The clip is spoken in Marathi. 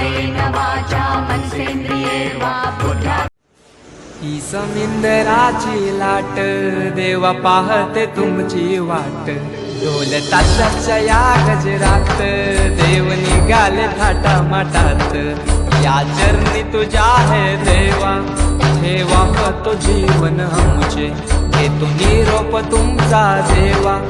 कायेन वाचा वा ही समिंदराची लाट देवा पाहते तुमची वाट. ढोल ताशाच्या या गजरात देव निघाले थाटा माटात या चरणी तुझ्या हे देवा ठेवा तो जीवन आमचे. घेतो निरोप तुमचा देवा.